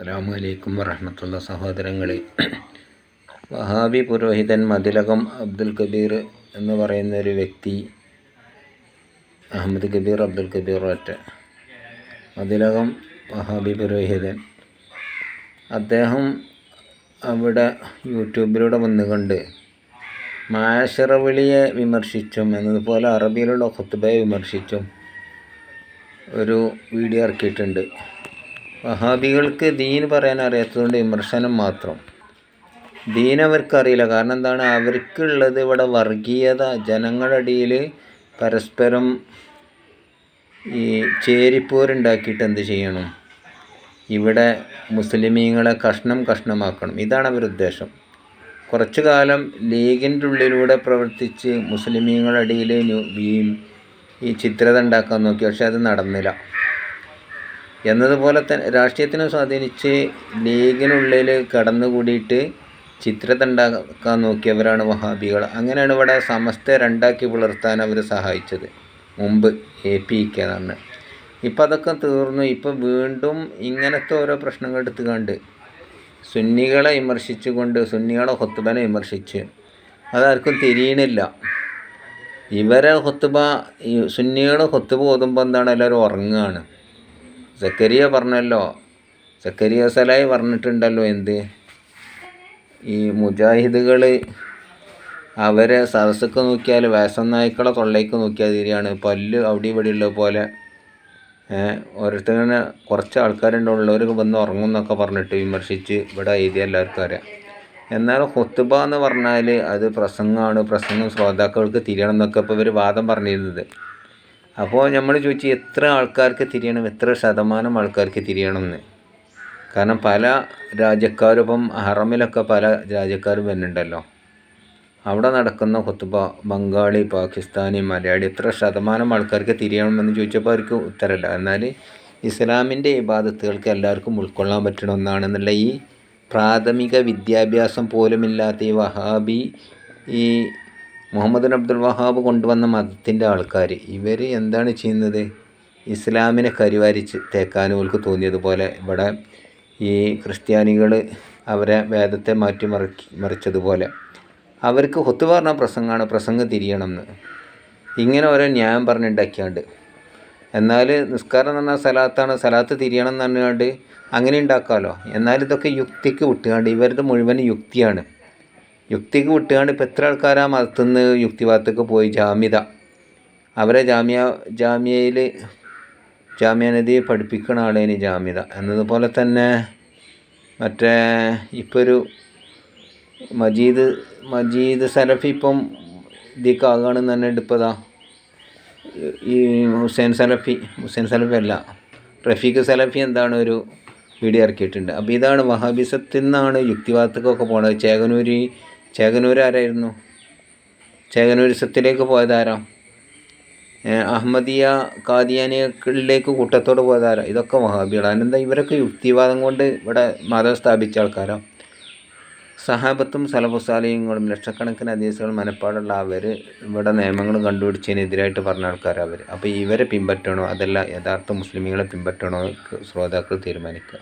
അസ്സലാമു അലൈക്കും വറഹമത്തുള്ള സഹോദരങ്ങളെ. വഹാബി പുരോഹിതൻ മതിലകം അബ്ദുൽ കബീർ എന്ന് പറയുന്ന ഒരു വ്യക്തി അഹമ്മദ് കബീർ അബ്ദുൽ കബീർ ഒറ്റ. മതിലകം വഹാബി പുരോഹിതൻ. അദ്ദേഹം അവിടെ യൂട്യൂബിലൂടെ വന്നുകൊണ്ട് മാഷറവിളിയെ വിമർശിച്ചും എന്നതുപോലെ അറബിയിലുള്ള ഖുത്തുബയെ വിമർശിച്ചും ഒരു വീഡിയോ ഇറക്കിയിട്ടുണ്ട്. വഹാബികൾക്ക് ദീൻ പറയാൻ അറിയാത്തതുകൊണ്ട് വിമർശനം മാത്രം. ദീൻ അവർക്കറിയില്ല കാരണം എന്താണ്? അവർക്കുള്ളത് ഇവിടെ വർഗീയത. ജനങ്ങളുടെ ഇടയിൽ പരസ്പരം ഈ ചേരിപ്പോരുണ്ടാക്കിയിട്ട് എന്ത് ചെയ്യണം? ഇവിടെ മുസ്ലിമീങ്ങളെ കഷ്ണം കഷ്ണമാക്കണം. ഇതാണ് അവരുടെ ഉദ്ദേശം. കുറച്ചു കാലം ലീഗിന്റെ ഉള്ളിലൂടെ പ്രവർത്തിച്ച് മുസ്ലിമീങ്ങളുടെ അടിയിൽ ഈ ചിത്രത ഉണ്ടാക്കാൻ നോക്കി. പക്ഷെ അത് നടന്നില്ല. എന്നതുപോലെ തന്നെ രാഷ്ട്രീയത്തിനെ സ്വാധീനിച്ച് ലീഗിനുള്ളിൽ കടന്നുകൂടിയിട്ട് ചിത്രത്തുണ്ടാക്കാൻ നോക്കിയവരാണ് വഹാബികൾ. അങ്ങനെയാണ് ഇവിടെ സമസ്ത രണ്ടാക്കി പുലർത്താൻ അവർ സഹായിച്ചത്. മുമ്പ് എ പി കെ എന്നാണ്. ഇപ്പം അതൊക്കെ തീർന്നു. ഇപ്പം വീണ്ടും ഇങ്ങനത്തെ ഓരോ പ്രശ്നങ്ങൾ എടുത്തുകൊണ്ട് സുന്നികളെ വിമർശിച്ചുകൊണ്ട് സുന്നികളെ ഹൊത്തുബനെ വിമർശിച്ച് അതാർക്കും തിരിയണില്ല. ഇവരെ ഹൊത്തുബ സുന്നികളെ ഹൊത്തുബ ഓതുമ്പോൾ എന്താണ്? എല്ലാവരും ഉറങ്ങുകയാണ്. സക്കരിയ പറഞ്ഞല്ലോ. സക്കരിയ സലായി പറഞ്ഞിട്ടുണ്ടല്ലോ എന്ത്? ഈ മുജാഹിദുകൾ അവരെ സദസ്സൊക്കെ നോക്കിയാൽ വേസം നായ്ക്കളെ തൊള്ളയ്ക്ക് നോക്കിയാൽ തിരിയാണ്. പല്ല് അവിടെ ഇവിടെ ഉള്ള പോലെ ഓരോരുത്തരങ്ങനെ കുറച്ച് ആൾക്കാരുണ്ടുള്ളവരൊക്കെ വന്ന് ഉറങ്ങും എന്നൊക്കെ പറഞ്ഞിട്ട് വിമർശിച്ച് ഇവിടെ എഴുതിയ എല്ലാവർക്കും അറിയാം. എന്നാൽ ഹൊത്തുബ എന്ന് പറഞ്ഞാൽ അത് പ്രസംഗമാണ്. പ്രസംഗം ശ്രോതാക്കൾക്ക് തിരിയണം എന്നൊക്കെ ഇപ്പോൾ ഇവർ വാദം പറഞ്ഞിരുന്നത്. അപ്പോൾ നമ്മൾ ചോദിച്ചു എത്ര ആൾക്കാർക്ക് തിരിയണം എത്ര ശതമാനം ആൾക്കാർക്ക് തിരിയണം എന്ന് കാരണം പല രാജ്യക്കാരും ഇപ്പം ഹറമിലൊക്കെ പല രാജ്യക്കാരും വരുന്നുണ്ടല്ലോ. അവിടെ നടക്കുന്ന കുത്തുബ ബംഗാളി പാകിസ്ഥാനി മലയാളി എത്ര ശതമാനം ആൾക്കാർക്ക് തിരിയണമെന്ന് ചോദിച്ചപ്പോൾ അവർക്ക് ഉത്തരമില്ല. എന്നാൽ ഇസ്ലാമിന്റെ ഇബാദത്തുകൾക്ക് എല്ലാവർക്കും ഉൾക്കൊള്ളാൻ പറ്റണ ഒന്നാണെന്നുള്ള ഈ പ്രാഥമിക വിദ്യാഭ്യാസം പോലുമില്ലാത്ത ഈ വഹാബി ഈ മുഹമ്മദ് അബ്ദുൽ വഹാബ് കൊണ്ടുവന്ന മതത്തിന്റെ ആൾക്കാർ ഇവർ എന്താണ് ചെയ്യുന്നത്? ഇസ്ലാമിനെ കരിവാരിച്ച് തേക്കാനുകൾക്ക് തോന്നിയതുപോലെ ഇവിടെ ഈ ക്രിസ്ത്യാനികൾ അവരെ വേദത്തെ മാറ്റി മറിക്കി മറിച്ചതുപോലെ. അവർക്ക് ഒത്തു പറഞ്ഞ പ്രസംഗമാണ് പ്രസംഗം തിരിയണം എന്ന് ഇങ്ങനെ ഓരോ ന്യായം പറഞ്ഞുണ്ടാക്കിയാണ്ട്. എന്നാൽ നിസ്കാരം എന്ന് പറഞ്ഞാൽ സലാത്താണ് സലാത്ത് തിരിയണം എന്ന് പറഞ്ഞുകൊണ്ട് അങ്ങനെ ഉണ്ടാക്കാമല്ലോ. എന്നാൽ ഇതൊക്കെ യുക്തിക്ക് വിട്ടുകൊണ്ട് ഇവരുടെ മുഴുവൻ യുക്തിയാണ്. യുക്തിക്ക് വിട്ടുകൊണ്ട് ഇപ്പോൾ എത്ര ആൾക്കാരാ മതത്തുനിന്ന് യുക്തിവാദത്തേക്ക് പോയി? ജാമ്യത. അവരെ ജാമ്യ ജാമ്യയിൽ ജാമ്യ പഠിപ്പിക്കണ ആളേന് ജാമ്യത. എന്നതുപോലെ തന്നെ മറ്റേ ഇപ്പോൾ ഒരു മജീദ് മജീദ് സലഫി ഇപ്പം ഇതിക്കാകുകയാണെന്ന് തന്നെ എടുപ്പതാ ഈ ഹുസൈൻ സലഫി ഹുസൈൻ സലഫി അല്ല റഫീഖ് സലഫി എന്താണ് ഒരു വീഡിയോ ഇറക്കിയിട്ടുണ്ട്. അപ്പോൾ ഇതാണ് വഹാബിസത്തിൽ നിന്നാണ് യുക്തിവാദത്തേക്കൊക്കെ പോണത്. ചേകനൂരി ചേകനൂർ ആരായിരുന്നു ചേകനൂരിസത്തിലേക്ക് പോയതാരാ? അഹമ്മദിയ കാദിയാനികളിലേക്ക് കൂട്ടത്തോട് പോയതാരാ? ഇതൊക്കെ വഹാബികളാണ് എന്താ ഇവരൊക്കെ യുക്തിവാദം കൊണ്ട് ഇവിടെ മതം സ്ഥാപിച്ച ആൾക്കാരാണ് സഹാബത്തും സലഭുസാലയങ്ങളും ലക്ഷക്കണക്കിന് അധീസുകളും മനപ്പാടുള്ള അവർ ഇവിടെ നിയമങ്ങൾ കണ്ടുപിടിച്ചതിനെതിരായിട്ട് പറഞ്ഞ ആൾക്കാരാണ് അവർ അപ്പോൾ ഇവരെ പിൻപറ്റണോ? അതല്ല യഥാർത്ഥ മുസ്ലിമുകളെ പിൻപറ്റണോ? ശ്രോതാക്കൾ തീരുമാനിക്കുക.